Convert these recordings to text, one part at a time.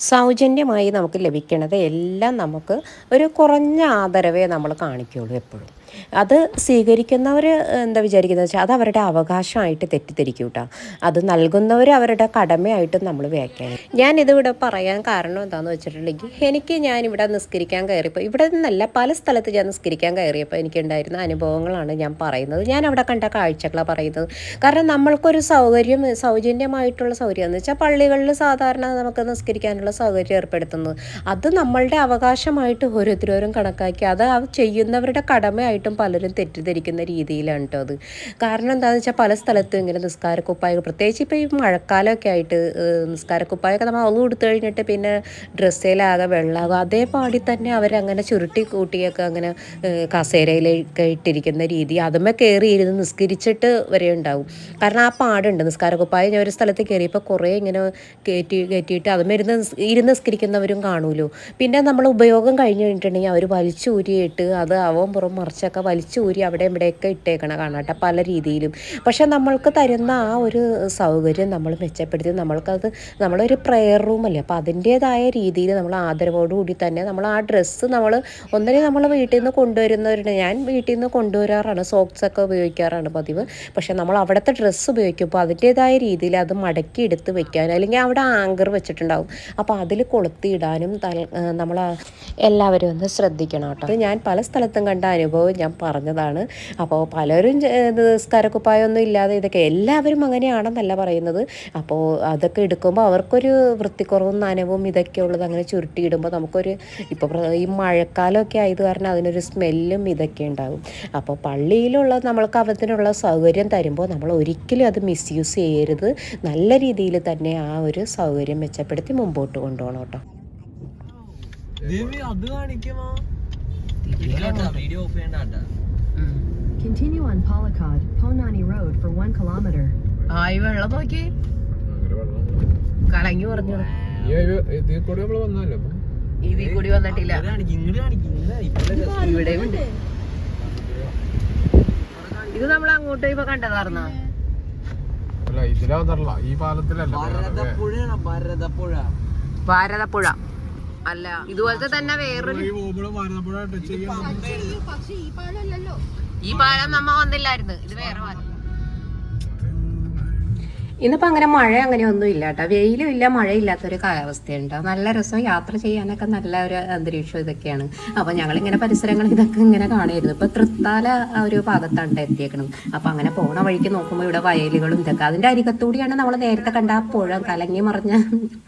സൗജന്യമായി നമുക്ക് ലഭിക്കണത് എല്ലാം നമുക്ക് ഒരു കുറഞ്ഞ ആദരവേ നമ്മൾ കാണിക്കുകയുള്ളൂ എപ്പോഴും. അത് സ്വീകരിക്കുന്നവർ എന്താ വിചാരിക്കുന്നത് വെച്ചാൽ അത് അവരുടെ അവകാശമായിട്ട് തെറ്റിദ്ധരിക്കും കേട്ടോ അത് നൽകുന്നവർ അവരുടെ കടമയായിട്ടും നമ്മൾ വ്യാഖ്യാനം ഞാൻ ഇതിവിടെ പറയാൻ കാരണം എന്താണെന്ന് വെച്ചിട്ടുണ്ടെങ്കിൽ എനിക്ക് ഞാൻ ഇവിടെ നിസ്കരിക്കാൻ കയറിയപ്പോൾ ഇവിടെ നിന്നല്ല പല സ്ഥലത്ത് ഞാൻ നിസ്കരിക്കാൻ കയറിയപ്പോൾ എനിക്കുണ്ടായിരുന്ന അനുഭവങ്ങളാണ് ഞാൻ പറയുന്നത്. ഞാൻ അവിടെ കണ്ട കാഴ്ചകളാണ് പറയുന്നത്. കാരണം നമ്മൾക്കൊരു സൗകര്യം സൗജന്യമായിട്ടുള്ള സൗകര്യം എന്ന് വെച്ചാൽ പള്ളികളിൽ സാധാരണ നമുക്ക് നിസ്കരിക്കാനുള്ള സൗകര്യം ഏർപ്പെടുത്തുന്നത്. അത് നമ്മളുടെ അവകാശമായിട്ട് ഓരോരുത്തരോരും കണക്കാക്കി അത് ചെയ്യുന്നവരുടെ കടമയായിട്ടും പലരും തെറ്റിദ്ധരിക്കുന്ന രീതിയിലാണ് കേട്ടോ അത്. കാരണം എന്താണെന്ന് വെച്ചാൽ പല സ്ഥലത്തും ഇങ്ങനെ നിസ്കാരക്കുപ്പായ പ്രത്യേകിച്ച് ഇപ്പോൾ ഈ മഴക്കാലമൊക്കെ ആയിട്ട് നിസ്കാരക്കുപ്പായൊക്കെ നമ്മൾ ഒന്ന് കൊടുത്തു കഴിഞ്ഞിട്ട് പിന്നെ ഡ്രസ്സിലാകെ വെള്ളമാകും അതേപാടി തന്നെ അവരങ്ങനെ ചുരുട്ടി കൂട്ടിയൊക്കെ അങ്ങനെ കസേരയിലേക്ക് ഇട്ടിരിക്കുന്ന രീതി അതുമ്മേ കയറി ഇരുന്ന് നിസ്കരിച്ചിട്ട് വരെ ഉണ്ടാവും. കാരണം ആ പാടുണ്ട്. നിസ്കാരക്കുപ്പായ ഞാൻ ഒരു സ്ഥലത്ത് കയറിയപ്പോൾ കുറേ ഇങ്ങനെ കയറ്റി കയറ്റിയിട്ട് അതുമ്മേ ഇരുന്ന് ഇരുന്ന് നിസ്കരിക്കുന്നവരും കാണുമല്ലോ പിന്നെ നമ്മൾ ഉപയോഗം കഴിഞ്ഞ് കഴിഞ്ഞിട്ടുണ്ടെങ്കിൽ അവർ വലിച്ചൂരിയിട്ട് അത് അവൻ പുറം മറിച്ചൊക്കെ വലിച്ചൂരി അവിടെ ഇവിടെയൊക്കെ ഇട്ടേക്കണ കാണാട്ടെ പല രീതിയിലും. പക്ഷെ നമ്മൾക്ക് തരുന്ന ആ ഒരു സൗകര്യം നമ്മൾ മെച്ചപ്പെടുത്തി നമ്മൾക്കത് നമ്മളൊരു പ്രെയർ റൂമല്ലേ അപ്പോൾ അതിന്റേതായ രീതിയിൽ നമ്മൾ ആദരവോടുകൂടി തന്നെ നമ്മൾ ആ ഡ്രസ്സ് നമ്മൾ ഒന്നിനെ നമ്മൾ വീട്ടിൽ നിന്ന് കൊണ്ടുവരുന്നവരുണ്ട് ഞാൻ വീട്ടിൽ നിന്ന് കൊണ്ടുവരാറാണ് സോക്സ് ഒക്കെ ഉപയോഗിക്കാറാണ് പതിവ്. പക്ഷെ നമ്മൾ അവിടുത്തെ ഡ്രസ്സ് ഉപയോഗിക്കുമ്പോൾ അതിന്റേതായ രീതിയിൽ അത് മടക്കി എടുത്ത് വെക്കാൻ അല്ലെങ്കിൽ അവിടെ ആങ്കർ വെച്ചിട്ടുണ്ടാവും. അപ്പോൾ അതിൽ കൊളുത്തിയിടാനും നമ്മൾ എല്ലാവരും ഒന്ന് ശ്രദ്ധിക്കണം കേട്ടോ. ഞാൻ പല സ്ഥലത്തും കണ്ട അനുഭവം ഞാൻ പറഞ്ഞതാണ്. അപ്പോൾ പലരും നിസ്കാരക്കുപ്പായൊന്നും ഇല്ലാതെ ഇതൊക്കെ എല്ലാവരും അങ്ങനെയാണെന്നല്ല പറയുന്നത്. അപ്പോൾ അതൊക്കെ എടുക്കുമ്പോൾ അവർക്കൊരു വൃത്തിക്കുറവും നനവും ഇതൊക്കെ ഉള്ളത് അങ്ങനെ ചുരുട്ടിയിടുമ്പോൾ നമുക്കൊരു ഇപ്പോൾ ഈ മഴക്കാലമൊക്കെ ആയത് കാരണം അതിനൊരു സ്മെല്ലും ഇതൊക്കെ ഉണ്ടാകും. അപ്പോൾ പള്ളിയിലുള്ള നമ്മൾക്ക് അവത്തിനുള്ള സൗകര്യം തരുമ്പോൾ നമ്മൾ ഒരിക്കലും അത് മിസ്യൂസ് ചെയ്യരുത്. നല്ല രീതിയിൽ തന്നെ ആ ഒരു സൗകര്യം മെച്ചപ്പെടുത്തി മുമ്പോട്ട് കൊണ്ടുപോകണം കേട്ടോ. അത് കാണിക്കുമോ? വീഡിയോ ഓഫ് ചെയ്യണ്ട Continue on Palakad, Ponani Road for one kilometer. ആ ഈ വെള്ളം നോക്കി. കലങ്ങി പറഞ്ഞു ഇതിൽ കൂടെ വന്നാലോ? ഇതിൽ കൂടി വന്നിട്ടില്ല. ഉണ്ട്. ഇത് നമ്മൾ അങ്ങോട്ട് ഇപ്പൊ കണ്ടതാർന്ന? ഇതിലാ ഈ പാലത്തിലല്ല ഭാരതപ്പുഴ ഭരതപ്പുഴ. ഭാരതപ്പുഴ. അല്ല ഇതുപോലത്തെ തന്നെ വേറൊരു ഈ പാലം നമ്മ വന്നില്ലായിരുന്നു. ഇത് വേറെ പാലം. ഇന്നിപ്പോൾ അങ്ങനെ മഴ അങ്ങനെ ഒന്നും ഇല്ല കേട്ടോ വെയിലും ഇല്ല മഴയില്ലാത്തൊരു കാലാവസ്ഥയുണ്ട്. നല്ല രസം യാത്ര ചെയ്യാനൊക്കെ നല്ല ഒരു അന്തരീക്ഷം ഇതൊക്കെയാണ്. അപ്പോൾ ഞങ്ങളിങ്ങനെ പരിസരങ്ങൾ ഇതൊക്കെ ഇങ്ങനെ കാണുമായിരുന്നു ഇപ്പോൾ തൃത്താല ഒരു ഭാഗത്താണ് എത്തിയേക്കണം അപ്പോൾ അങ്ങനെ പോണ വഴിക്ക് നോക്കുമ്പോൾ ഇവിടെ വയലുകളും ഇതൊക്കെ. അതിന്റെ അരികത്തൂടിയാണ് നമ്മൾ നേരത്തെ കണ്ട ആ പുഴ കലങ്ങി മറിഞ്ഞ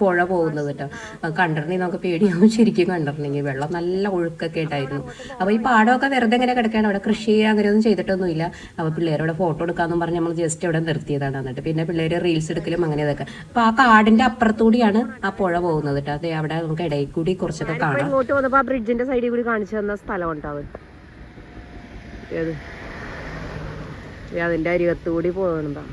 പുഴ പോകുന്നത് കേട്ടോ അത് കണ്ടിട്ടുണ്ടെങ്കിൽ നമുക്ക് പേടിയാവും. ശരിക്കും കണ്ടിട്ടുണ്ടെങ്കിൽ വെള്ളം നല്ല ഒഴുക്കൊക്കെ ഉണ്ടായിരുന്നു അപ്പോൾ ഈ പാടമൊക്കെ വെറുതെ ഇങ്ങനെ കിടക്കുകയാണ്. അവിടെ കൃഷി അങ്ങനെയൊന്നും ചെയ്തിട്ടൊന്നുമില്ല. അപ്പോൾ പിള്ളേരോട് ഫോട്ടോ എടുക്കാമെന്നും പറഞ്ഞ് നമ്മൾ ജസ്റ്റ് ഇവിടെ നിർത്തിയതാണ്. എന്നിട്ട് പിന്നെ പിള്ളേർ റീൽസ് എടുക്കലും അങ്ങനെ ഇതൊക്കെ. അപ്പോൾ ആ കാടിന്റെ അപ്പുറത്തൂടിയാണ് ആ പുഴ പോകുന്നത് കേട്ടോ അതെ അവിടെ നമുക്ക് ഇടയിൽ കൂടി കുറച്ചൊക്കെ കാണാം. ഇങ്ങോട്ട് വന്നപ്പോൾ ആ ബ്രിഡ്ജിന്റെ സൈഡിൽ കൂടി കാണിച്ചു തന്ന സ്ഥലം ഉണ്ടാവും ഏത്? അതിന്റെ അരികത്തുകൂടി പോകുന്നതാ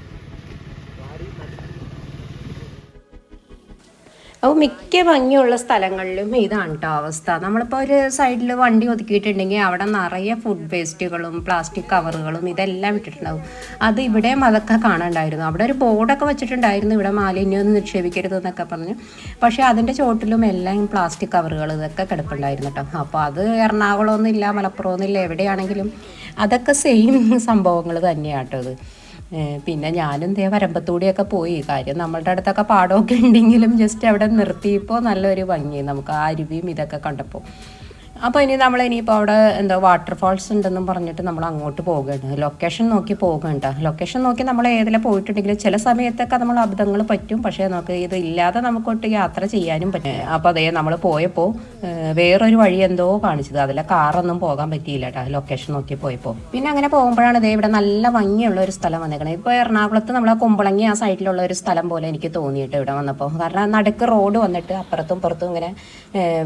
അപ്പോൾ മിക്ക ഭംഗിയുള്ള സ്ഥലങ്ങളിലും ഇതാണ് കേട്ടോ അവസ്ഥ. നമ്മളിപ്പോൾ ഒരു സൈഡിൽ വണ്ടി ഒതുക്കിയിട്ടുണ്ടെങ്കിൽ അവിടെ നിറയെ ഫുഡ് വേസ്റ്റുകളും പ്ലാസ്റ്റിക് കവറുകളും ഇതെല്ലാം ഇട്ടിട്ടുണ്ടാവും. അത് ഇവിടെയും അതൊക്കെ കാണാണ്ടായിരുന്നു. അവിടെ ഒരു ബോർഡൊക്കെ വെച്ചിട്ടുണ്ടായിരുന്നു. ഇവിടെ മാലിന്യമൊന്നും നിക്ഷേപിക്കരുത് എന്നൊക്കെ പറഞ്ഞ്. പക്ഷേ അതിന്റെ ചോട്ടിലും എല്ലാം പ്ലാസ്റ്റിക് കവറുകൾ ഇതൊക്കെ കിടപ്പുണ്ടായിരുന്നു കേട്ടോ അപ്പോൾ അത് എറണാകുളമൊന്നുമില്ല ഇല്ല മലപ്പുറമൊന്നും ഇല്ല എവിടെയാണെങ്കിലും അതൊക്കെ സെയിം സംഭവങ്ങൾ തന്നെയാണ് കേട്ടോ ഇത്. പിന്നെ ഞാനും ദേ വരമ്പത്തൂടിയൊക്കെ പോയി. കാര്യം നമ്മളുടെ അടുത്തൊക്കെ പാടമൊക്കെ ഉണ്ടെങ്കിലും ജസ്റ്റ് അവിടെ നിർത്തിയപ്പോൾ നല്ലൊരു ഭംഗി. നമുക്ക് ആ അരുവിയും ഇതൊക്കെ കണ്ടപ്പോൾ അപ്പോൾ ഇനി നമ്മൾ ഇനിയിപ്പോൾ അവിടെ എന്താ വാട്ടർഫാൾസ് ഉണ്ടെന്നും പറഞ്ഞിട്ട് നമ്മൾ അങ്ങോട്ട് പോകേണ്ട ലൊക്കേഷൻ നോക്കി പോകേണ്ട ലൊക്കേഷൻ നോക്കി നമ്മൾ ഏതിലെ പോയിട്ടുണ്ടെങ്കിലും ചില സമയത്തൊക്കെ നമ്മൾ അബദ്ധങ്ങൾ പറ്റും. പക്ഷേ നമുക്ക് ഇത് ഇല്ലാതെ നമുക്കൊട്ട് യാത്ര ചെയ്യാനും പറ്റും അപ്പോൾ അതേ നമ്മൾ പോയപ്പോൾ വേറൊരു വഴി എന്തോ കാണിച്ചത്. അതിലെ കാറൊന്നും പോകാൻ പറ്റിയില്ല കേട്ടോ ലൊക്കേഷൻ നോക്കി പോയപ്പോൾ പിന്നെ അങ്ങനെ പോകുമ്പോഴാണ് ഇതേ ഇവിടെ നല്ല ഭംഗിയുള്ള ഒരു സ്ഥലം വന്നേക്കണത് ഇപ്പോൾ എറണാകുളത്ത് നമ്മൾ കുമ്പളങ്ങി ആ സൈഡിലുള്ള ഒരു സ്ഥലം പോലെ എനിക്ക് തോന്നിയിട്ട് ഇവിടെ വന്നപ്പോൾ കാരണം നടുക്ക് റോഡ് വന്നിട്ട് അപ്പുറത്തും പുറത്തും ഇങ്ങനെ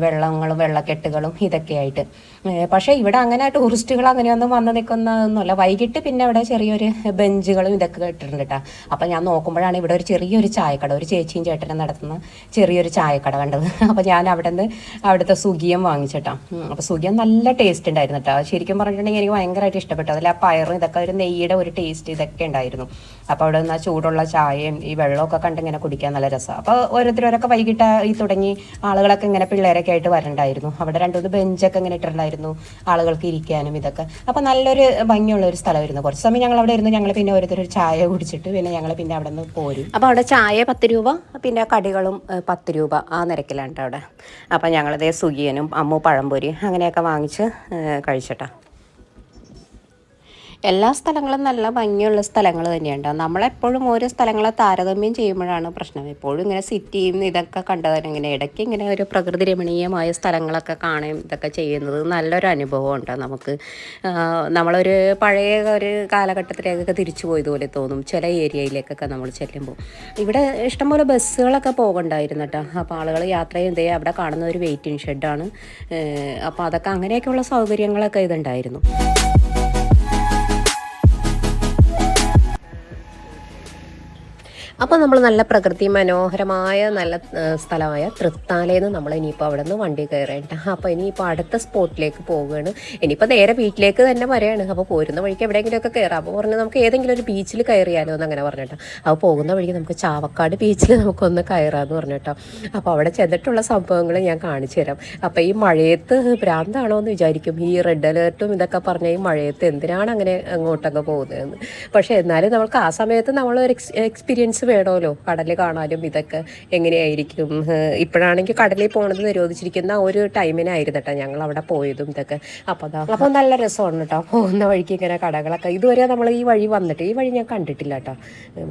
വെള്ളങ്ങളും വെള്ളക്കെട്ടുകളും ഇതൊക്കെ ഏ, പക്ഷേ ഇവിടെ അങ്ങനെ ടൂറിസ്റ്റുകൾ അങ്ങനെയൊന്നും വന്ന് നിൽക്കുന്നതൊന്നുമല്ല വൈകിട്ട് പിന്നെ ഇവിടെ ചെറിയൊരു ബെഞ്ചുകളും ഇതൊക്കെ ഇട്ടിട്ടുണ്ട് കേട്ടോ അപ്പം ഞാൻ നോക്കുമ്പോഴാണ് ഇവിടെ ഒരു ചെറിയൊരു ചായക്കട ഒരു ചേച്ചിയും ചേട്ടനും നടത്തുന്ന ചെറിയൊരു ചായക്കട കണ്ടത്. അപ്പോൾ ഞാൻ അവിടെ നിന്ന് അവിടുത്തെ സുഖിയം വാങ്ങിച്ചിട്ടാ. അപ്പോൾ സുഖിയം നല്ല ടേസ്റ്റ് ഉണ്ടായിരുന്നു കേട്ടോ ശരിക്കും പറഞ്ഞിട്ടുണ്ടെങ്കിൽ എനിക്ക് ഭയങ്കരമായിട്ട് ഇഷ്ടപ്പെട്ടു. അതിൽ ആ പയറും ഇതൊക്കെ ഒരു നെയ്യുടെ ഒരു ടേസ്റ്റ് ഇതൊക്കെ ഉണ്ടായിരുന്നു. അപ്പോൾ അവിടെ നിന്ന് ആ ചൂടുള്ള ചായയും ഈ വെള്ളമൊക്കെ കണ്ട് ഇങ്ങനെ കുടിക്കാൻ നല്ല രസം. അപ്പോൾ ഓരോരുത്തരൊക്കെ വൈകിട്ട് ഈ തുടങ്ങി ആളുകളൊക്കെ ഇങ്ങനെ പിള്ളേരൊക്കെ ആയിട്ട് വരണ്ടായിരുന്നു. അവിടെ രണ്ടുമൂന്ന് ബെഞ്ചൊക്കെ ഇങ്ങനെ ഇട്ടിട്ടുണ്ടായിരുന്നു. ആളുകൾക്ക് ഇരിക്കാനും ഇതൊക്കെ. അപ്പോൾ നല്ലൊരു ഭംഗിയുള്ള ഒരു സ്ഥലമായിരുന്നു കുറച്ച് സമയം ഞങ്ങൾ അവിടെ ഇരുന്ന്. ഞങ്ങൾ പിന്നെ ഓരോരുത്തർ ചായ കുടിച്ചിട്ട് പിന്നെ ഞങ്ങൾ പിന്നെ അവിടെ നിന്ന് പോരും. അപ്പോൾ അവിടെ ചായ പത്ത് രൂപ പിന്നെ കടികളും പത്ത് രൂപ ആ നിരക്കിലാണ് അവിടെ. അപ്പോൾ ഞങ്ങളിതേ സുഖിയനും അമ്മു പഴംപൊരി അങ്ങനെയൊക്കെ വാങ്ങിച്ച് കഴിച്ചിട്ടാണ് കഴിച്ചിട്ടാ. എല്ലാ സ്ഥലങ്ങളും നല്ല ഭംഗിയുള്ള സ്ഥലങ്ങൾ തന്നെയുണ്ട്. നമ്മളെപ്പോഴും ഓരോ സ്ഥലങ്ങളെ താരതമ്യം ചെയ്യുമ്പോഴാണ് പ്രശ്നം. എപ്പോഴും ഇങ്ങനെ സിറ്റിയും ഇതൊക്കെ കണ്ടതാണ്. ഇങ്ങനെ ഇടയ്ക്ക് ഇങ്ങനെ ഒരു പ്രകൃതി രമണീയമായ സ്ഥലങ്ങളൊക്കെ കാണുകയും ഇതൊക്കെ ചെയ്യുന്നത് നല്ലൊരു അനുഭവമുണ്ട് നമുക്ക്. നമ്മളൊരു പഴയ ഒരു കാലഘട്ടത്തിലേക്കൊക്കെ തിരിച്ചു പോയതുപോലെ തോന്നും. ചില ഏരിയയിലേക്കൊക്കെ നമ്മൾ ചെല്ലുമ്പോൾ. ഇവിടെ ഇഷ്ടംപോലെ ബസ്സുകളൊക്കെ പോകണ്ടായിരുന്നു കേട്ടോ. അപ്പോൾ ആളുകൾ യാത്ര ചെയ്യുന്നതേ അവിടെ കാണുന്ന ഒരു വെയിറ്റിംഗ് ഷെഡാണ്. അപ്പോൾ അതൊക്കെ അങ്ങനെയൊക്കെയുള്ള സൗകര്യങ്ങളൊക്കെ ഇതുണ്ടായിരുന്നു. അപ്പോൾ നമ്മൾ നല്ല പ്രകൃതി മനോഹരമായ നല്ല സ്ഥലമായ തൃത്താലയെന്ന് നമ്മൾ ഇനിയിപ്പോൾ അവിടെ നിന്ന് വണ്ടി കയറേണ്ട. അപ്പോൾ ഇനിയിപ്പോൾ അടുത്ത സ്പോട്ടിലേക്ക് പോവുകയാണ്. ഇനിയിപ്പോൾ നേരെ വീട്ടിലേക്ക് തന്നെ വരെയാണ്. അപ്പോൾ പോരുന്ന വഴിക്ക് എവിടെയെങ്കിലും ഒക്കെ കയറാം. അപ്പോൾ പറഞ്ഞാൽ നമുക്ക് ഏതെങ്കിലും ഒരു ബീച്ചിൽ കയറിയാലോ എന്ന് അങ്ങനെ പറഞ്ഞിട്ടോ. അപ്പോൾ പോകുന്ന വഴിക്ക് നമുക്ക് ചാവക്കാട് ബീച്ചിൽ നമുക്കൊന്ന് കയറാമെന്ന് പറഞ്ഞിട്ടോ. അപ്പോൾ അവിടെ ചെന്നിട്ടുള്ള സംഭവങ്ങൾ ഞാൻ കാണിച്ചു തരാം. അപ്പോൾ ഈ മഴയത്ത് ഭ്രാന്താണോ എന്ന് വിചാരിക്കും. ഈ റെഡ് അലേർട്ടും ഇതൊക്കെ പറഞ്ഞ ഈ മഴയത്ത് എന്തിനാണ് അങ്ങനെ അങ്ങോട്ടൊക്കെ പോകുന്നതെന്ന്. പക്ഷേ എന്നാലും നമുക്ക് ആ സമയത്ത് നമ്മൾ ഒരു എക്സ് എക്സ്പീരിയൻസ് വേണമല്ലോ കടൽ കാണാനും ഇതൊക്കെ എങ്ങനെയായിരിക്കും? ഇപ്പോഴാണെങ്കിൽ കടലിൽ പോകണത് നിരോധിച്ചിരിക്കുന്ന ഒരു ടൈമിനായിരുന്നു കേട്ടോ ഞങ്ങൾ അവിടെ പോയതും ഇതൊക്കെ. അപ്പോൾ അതാ നല്ല രസമാണ് കേട്ടോ പോകുന്ന വഴിക്ക് ഇങ്ങനെ കടകളൊക്കെ. ഇതുവരെ നമ്മൾ ഈ വഴി വന്നിട്ട് ഈ വഴി ഞാൻ കണ്ടിട്ടില്ല കേട്ടോ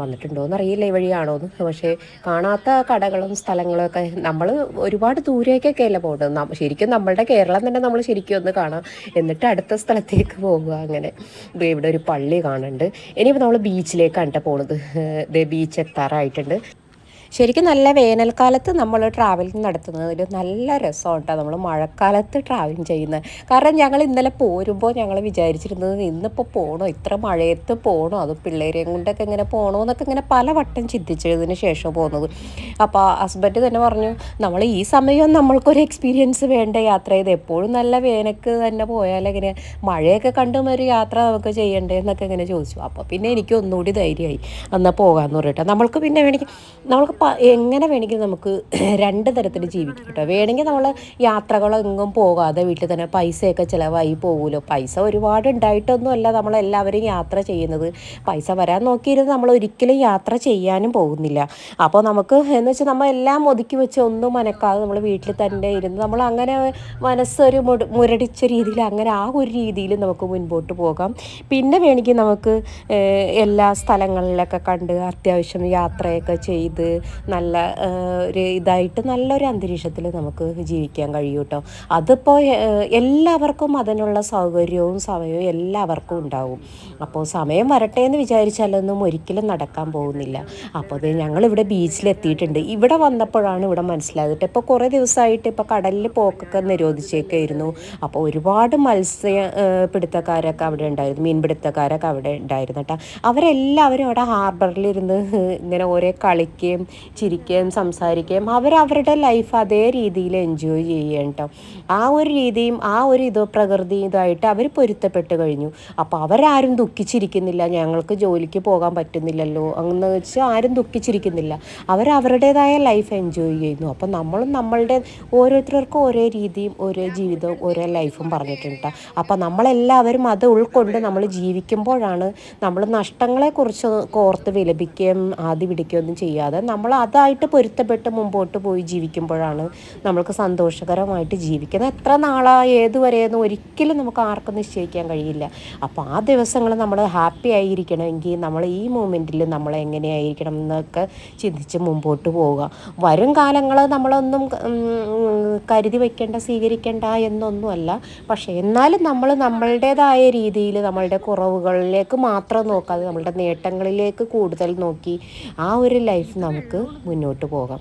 വന്നിട്ടുണ്ടോ അറിയില്ല ഈ വഴിയാണോ എന്ന് പക്ഷേ കാണാത്ത കടകളും സ്ഥലങ്ങളും ഒക്കെ നമ്മൾ ഒരുപാട് ദൂരേക്കൊക്കെ അല്ല പോകുന്നത്. ശരിക്കും നമ്മളുടെ കേരളം തന്നെ നമ്മൾ ശരിക്കും ഒന്ന് കാണാം. എന്നിട്ട് അടുത്ത സ്ഥലത്തേക്ക് പോകുക അങ്ങനെ. ഇവിടെ ഒരു പള്ളി കാണുന്നുണ്ട്. ഇനിയിപ്പോൾ നമ്മൾ ബീച്ചിലേക്കാണ് കേട്ടോ പോണത്. ബീച്ചൊക്കെ എത്താറായിട്ടുണ്ട്. ശരിക്കും നല്ല വേനൽക്കാലത്ത് നമ്മൾ ട്രാവലിംഗ് നടത്തുന്നതിൽ നല്ല രസമാണ് കേട്ടോ നമ്മൾ മഴക്കാലത്ത് ട്രാവലിംഗ് ചെയ്യുന്നത്. കാരണം ഞങ്ങൾ ഇന്നലെ പോരുമ്പോൾ ഞങ്ങൾ വിചാരിച്ചിരുന്നത് ഇന്നിപ്പോൾ പോകണോ ഇത്ര മഴയത്ത് പോകണോ അത് പിള്ളേരെയും കൊണ്ടൊക്കെ ഇങ്ങനെ പോകണോ എന്നൊക്കെ ഇങ്ങനെ പല വട്ടം ചിന്തിച്ചതിന് ശേഷം പോകുന്നത്. അപ്പോൾ ഹസ്ബൻഡ് തന്നെ പറഞ്ഞു നമ്മൾ ഈ സമയം നമ്മൾക്കൊരു എക്സ്പീരിയൻസ് വേണ്ട. യാത്ര ചെയ്ത് എപ്പോഴും നല്ല വേനക്ക് തന്നെ പോയാൽ ഇങ്ങനെ മഴയൊക്കെ കണ്ടും ഒരു യാത്ര നമുക്ക് ചെയ്യണ്ടേ? എന്നൊക്കെ ഇങ്ങനെ ചോദിച്ചു. അപ്പോൾ പിന്നെ എനിക്ക് ഒന്നുകൂടി ധൈര്യമായി. എന്നാൽ പോകാമെന്ന് പറയട്ടെ നമ്മൾക്ക് പിന്നെ വേണമെങ്കിൽ നമ്മൾക്ക് എങ്ങനെ വേണമെങ്കിൽ നമുക്ക് രണ്ട് തരത്തിൽ ജീവിക്കും കേട്ടോ. വേണമെങ്കിൽ നമ്മൾ യാത്രകളെങ്ങും പോകാതെ വീട്ടിൽ തന്നെ പൈസയൊക്കെ ചിലവായി പോകുമല്ലോ പൈസ ഒരുപാട് ഉണ്ടായിട്ടൊന്നുമല്ല നമ്മളെല്ലാവരും യാത്ര ചെയ്യുന്നത്. പൈസ വരാൻ നോക്കിയിരുന്ന് നമ്മൾ ഒരിക്കലും യാത്ര ചെയ്യാനും പോകുന്നില്ല. അപ്പോൾ നമുക്ക് എന്ന് വെച്ചാൽ നമ്മൾ എല്ലാം ഒതുക്കി വെച്ച് ഒന്നും മനക്കാതെ നമ്മൾ വീട്ടിൽ തന്നെ ഇരുന്ന് നമ്മൾ അങ്ങനെ മനസ്സൊരു മുരടിച്ച രീതിയിൽ അങ്ങനെ ആ ഒരു രീതിയിൽ നമുക്ക് മുൻപോട്ട് പോകാം. പിന്നെ വേണമെങ്കിൽ നമുക്ക് എല്ലാ സ്ഥലങ്ങളിലൊക്കെ കണ്ട് അത്യാവശ്യം യാത്രയൊക്കെ ചെയ്ത് നല്ല ഒരു ഇതായിട്ട് നല്ലൊരു അന്തരീക്ഷത്തിൽ നമുക്ക് ജീവിക്കാൻ കഴിയും കേട്ടോ അതിപ്പോൾ എല്ലാവർക്കും അതിനുള്ള സൗകര്യവും സമയവും എല്ലാവർക്കും ഉണ്ടാവും. അപ്പോൾ സമയം വരട്ടെ എന്ന് വിചാരിച്ചാലൊന്നും ഒരിക്കലും നടക്കാൻ പോകുന്നില്ല. അപ്പോൾ അത് ഞങ്ങളിവിടെ ബീച്ചിലെത്തിയിട്ടുണ്ട്. ഇവിടെ വന്നപ്പോഴാണ് ഇവിടെ മനസ്സിലായിട്ട് ഇപ്പോൾ കുറേ ദിവസമായിട്ട് ഇപ്പോൾ കടലിൽ പോക്കൊക്കെ നിരോധിച്ചേക്കായിരുന്നു. അപ്പോൾ ഒരുപാട് മത്സ്യ പിടുത്തക്കാരൊക്കെ അവിടെ ഉണ്ടായിരുന്നു. മീൻപിടുത്തക്കാരൊക്കെ അവിടെ ഉണ്ടായിരുന്നു കേട്ടോ അവരെല്ലാവരും അവിടെ ഹാർബറിലിരുന്ന് ഇങ്ങനെ ഓരോ കളിക്കുകയും ചിരിക്കുകയും സംസാരിക്കുകയും അവരവരുടെ ലൈഫ് അതേ രീതിയിൽ എൻജോയ് ചെയ്യുകയാണ് കേട്ടോ ആ ഒരു രീതിയും ആ ഒരു ഇതോ പ്രകൃതി ഇതായിട്ട് അവർ പൊരുത്തപ്പെട്ട് കഴിഞ്ഞു. അപ്പോൾ അവരാരും ദുഃഖിച്ചിരിക്കുന്നില്ല. ഞങ്ങൾക്ക് ജോലിക്ക് പോകാൻ പറ്റുന്നില്ലല്ലോ എന്ന് വെച്ച് ആരും ദുഃഖിച്ചിരിക്കുന്നില്ല. അവരവരുടേതായ ലൈഫ് എൻജോയ് ചെയ്യുന്നു. അപ്പോൾ നമ്മളും നമ്മളുടെ ഓരോരുത്തർക്കും ഓരോ രീതിയും ഓരോ ജീവിതവും ഓരോ ലൈഫും പറഞ്ഞിട്ടുണ്ട് ട്ടോ. അപ്പോൾ നമ്മളെല്ലാവരും അത് ഉൾക്കൊണ്ട് നമ്മൾ ജീവിക്കുമ്പോഴാണ് നമ്മൾ നഷ്ടങ്ങളെക്കുറിച്ച് കോർത്ത് വിലപിക്കുകയും ആദ്യ പിടിക്കുകയൊന്നും ചെയ്യാതെ നമ്മൾ അതായിട്ട് പൊരുത്തപ്പെട്ട് മുമ്പോട്ട് പോയി ജീവിക്കുമ്പോഴാണ് നമ്മൾക്ക് സന്തോഷകരമായിട്ട് ജീവിക്കുന്നത്. എത്ര നാളാ ഏതുവരെയെന്ന് ഒരിക്കലും നമുക്ക് ആർക്കും നിശ്ചയിക്കാൻ കഴിയില്ല. അപ്പോൾ ആ ദിവസങ്ങൾ നമ്മൾ ഹാപ്പി ആയിരിക്കണമെങ്കിൽ നമ്മൾ ഈ മൂമെന്റിൽ നമ്മൾ എങ്ങനെയായിരിക്കണം എന്നൊക്കെ ചിന്തിച്ച് മുമ്പോട്ട് പോവുക. വരും കാലങ്ങൾ നമ്മളൊന്നും കരുതി വയ്ക്കേണ്ട സ്വീകരിക്കേണ്ട എന്നൊന്നുമല്ല. പക്ഷേ എന്നാലും നമ്മൾ നമ്മളുടേതായ രീതിയിൽ നമ്മളുടെ കുറവുകളിലേക്ക് മാത്രം നോക്കാതെ നമ്മളുടെ നേട്ടങ്ങളിലേക്ക് കൂടുതൽ നോക്കി ആ ഒരു ലൈഫ് നമുക്ക് മുന്നോട്ട് പോകാം.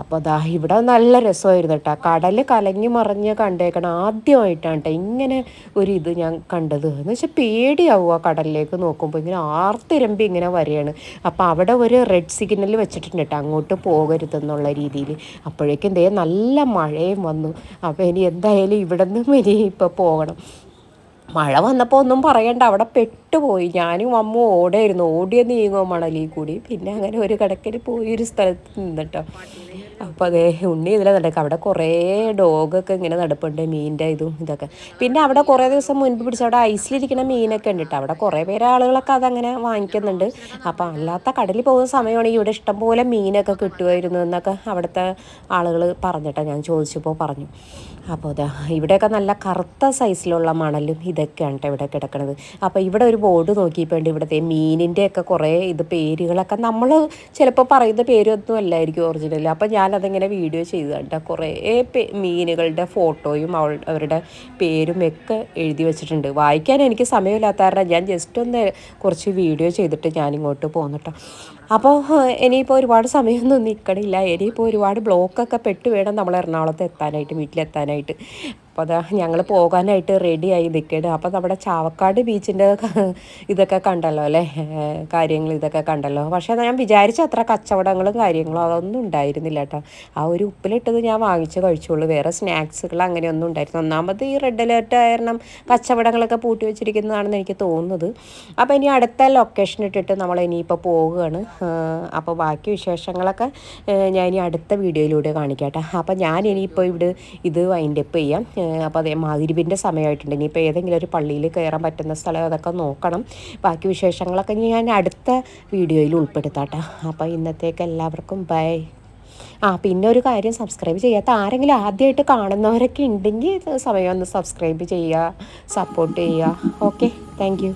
അപ്പോൾ അതാ ഇവിടെ നല്ല രസമായിരുന്നു കേട്ടോ കടൽ കലങ്ങി മറിഞ്ഞ് കണ്ടേക്കണം ആദ്യമായിട്ടാണ് കേട്ടോ ഇങ്ങനെ ഒരു ഇത് ഞാൻ കണ്ടത്. എന്ന് വെച്ചാൽ പേടിയാവും ആ കടലിലേക്ക് നോക്കുമ്പോൾ ഇങ്ങനെ ആർത്തിരമ്പി ഇങ്ങനെ വരികയാണ് അപ്പോൾ അവിടെ ഒരു റെഡ് സിഗ്നൽ വെച്ചിട്ടുണ്ട് കേട്ടോ അങ്ങോട്ട് പോകരുതെന്നുള്ള രീതിയിൽ അപ്പോഴേക്കും ദേ നല്ല മഴയും വന്നു. അപ്പോൾ ഇനി എന്തായാലും ഇവിടെ നിന്നും ഇനി ഇപ്പോൾ പോകണം. മഴ വന്നപ്പോൾ ഒന്നും പറയണ്ട. അവിടെ പെട്ടുപോയി ഞാനും അമ്മ ഓടായിരുന്നു ഓടിയ നീങ്ങോ മണലിൽ കൂടി. പിന്നെ അങ്ങനെ ഒരു കടക്കിൽ പോയി ഒരു സ്ഥലത്ത് നിന്നിട്ടോ. അപ്പോൾ അതേ ഉണ്ണി ഇതിലെ നടക്കുക അവിടെ കുറേ ഡോഗൊക്കെ ഇങ്ങനെ നടപ്പുണ്ട്. മീനിന്റെ ഇതും ഇതൊക്കെ. പിന്നെ അവിടെ കുറേ ദിവസം മുൻപ് പിടിച്ച അവിടെ ഐസിലിരിക്കുന്ന മീനൊക്കെ ഉണ്ട് കേട്ടോ അവിടെ കുറേ പേര് ആളുകളൊക്കെ അതങ്ങനെ വാങ്ങിക്കുന്നുണ്ട്. അപ്പോൾ അല്ലാത്ത കടലിൽ പോകുന്ന സമയമാണെങ്കിൽ ഇവിടെ ഇഷ്ടംപോലെ മീനൊക്കെ കിട്ടുമായിരുന്നു എന്നൊക്കെ അവിടുത്തെ ആളുകൾ പറഞ്ഞിട്ടോ ഞാൻ ചോദിച്ചപ്പോൾ പറഞ്ഞു. അപ്പോൾ അതാ ഇവിടെയൊക്കെ നല്ല കറുത്ത സൈസിലുള്ള മണലും ഇതൊക്കെയാണ് കേട്ടോ ഇവിടെ കിടക്കുന്നത് അപ്പോൾ ഇവിടെ ഒരു ബോർഡ് നോക്കിയപ്പോൾ ഇവിടുത്തെ മീനിന്റെ ഒക്കെ കുറേ ഇത് പേരുകളൊക്കെ. നമ്മൾ ചിലപ്പോൾ പറയുന്ന പേരൊന്നും അല്ലായിരിക്കും ഒറിജിനൽ അപ്പോൾ ഞാനതിങ്ങനെ വീഡിയോ ചെയ്തു കേട്ടോ കുറേ മീനുകളുടെ ഫോട്ടോയും അവൾ അവരുടെ പേരും ഒക്കെ എഴുതി വെച്ചിട്ടുണ്ട്. വായിക്കാൻ എനിക്ക് സമയമില്ലാത്ത കാരണം ഞാൻ ജസ്റ്റ് ഒന്ന് കുറച്ച് വീഡിയോ ചെയ്തിട്ട് ഞാനിങ്ങോട്ട് പോന്നിട്ടോ അപ്പോൾ ഇനിയിപ്പോൾ ഒരുപാട് സമയമൊന്നും നിൽക്കണില്ല ഇനിയിപ്പോൾ ഒരുപാട് ബ്ലോക്കൊക്കെ പെട്ട് വേണം നമ്മൾ എറണാകുളത്ത് എത്താനായിട്ട് വീട്ടിലെത്താനായിട്ട്. അപ്പോൾ അതാ ഞങ്ങൾ പോകാനായിട്ട് റെഡിയായി നിൽക്കണം അപ്പോൾ നമ്മുടെ ചാവക്കാട് ബീച്ചിന്റെ ഇതൊക്കെ കണ്ടല്ലോ അല്ലേ? കാര്യങ്ങൾ ഇതൊക്കെ കണ്ടല്ലോ. പക്ഷേ ഞാൻ വിചാരിച്ച അത്ര കച്ചവടങ്ങളും കാര്യങ്ങളും അതൊന്നും ഉണ്ടായിരുന്നില്ല കേട്ടോ. ആ ഒരു ഉപ്പിലിട്ടത് ഞാൻ വാങ്ങിച്ച് കഴിച്ചോളൂ വേറെ സ്നാക്സുകൾ അങ്ങനെയൊന്നും ഉണ്ടായിരുന്നു. ഒന്നാമത് ഈ റെഡ് അലേർട്ട് കാരണം കച്ചവടങ്ങളൊക്കെ പൂട്ടി വെച്ചിരിക്കുന്നതാണെന്ന് എനിക്ക് തോന്നുന്നത്. അപ്പോൾ ഇനി അടുത്ത ലൊക്കേഷൻ ഇട്ടിട്ട് നമ്മൾ ഇനിയിപ്പോൾ പോവുകയാണ്. അപ്പോൾ ബാക്കി വിശേഷങ്ങളൊക്കെ ഞാൻ ഇനി അടുത്ത വീഡിയോയിലൂടെ കാണിക്കാം കേട്ടോ അപ്പോൾ ഞാൻ ഇനിയിപ്പോൾ ഇവിടെ ഇത് വൈൻഡ് അപ്പ് ചെയ്യാം. അപ്പോൾ അതേ മാതിരിവിന്റെ സമയമായിട്ടുണ്ട്. ഇനിയിപ്പോൾ ഏതെങ്കിലും ഒരു പള്ളിയിൽ കയറാൻ പറ്റുന്ന സ്ഥലം അതൊക്കെ നോക്കണം. ബാക്കി വിശേഷങ്ങളൊക്കെ ഞാൻ അടുത്ത വീഡിയോയിൽ ഉൾപ്പെടുത്താട്ടോ. അപ്പോൾ ഇന്നത്തേക്ക് എല്ലാവർക്കും ബൈ ആ പിന്നെ ഒരു കാര്യം സബ്സ്ക്രൈബ് ചെയ്യാത്ത ആരെങ്കിലും ആദ്യമായിട്ട് കാണുന്നവരൊക്കെ ഉണ്ടെങ്കിൽ സമയം ഒന്ന് സബ്സ്ക്രൈബ് ചെയ്യുക സപ്പോർട്ട് ചെയ്യുക. Okay thank